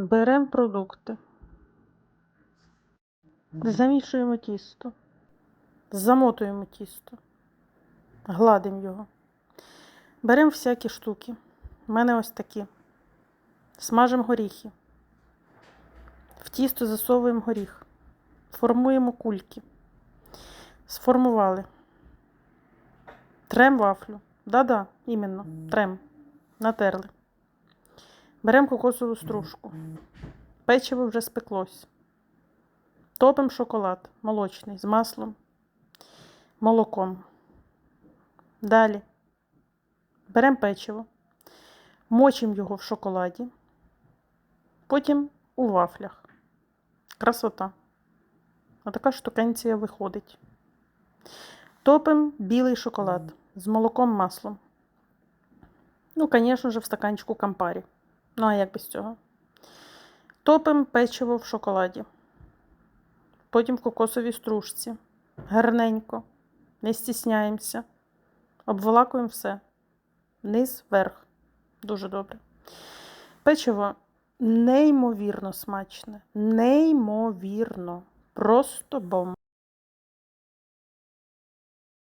Беремо продукти. Замішуємо тісто. Замотуємо тісто. Гладимо його. Беремо всякі штуки. У мене ось такі. Смажимо горіхи. В тісто засовуємо горіх. Формуємо кульки. Сформували. Трем вафлю. Да-да, іменно. Трем. Натерли. Беремо кокосову стружку. Печиво вже спеклось. Топимо шоколад молочний з маслом, молоком. Далі беремо печиво, мочимо його в шоколаді, потім у вафлях. Красота. А така штукенція виходить. Топимо білий шоколад з молоком маслом. Ну, звісно ж, в стаканчику кампарі. Ну, а як без цього? Топимо печиво в шоколаді. Потім в кокосовій стружці. Гарненько. Не стісняємося. Обволакуємо все. Низ, вверх. Дуже добре. Печиво неймовірно смачне. Неймовірно. Просто бомба.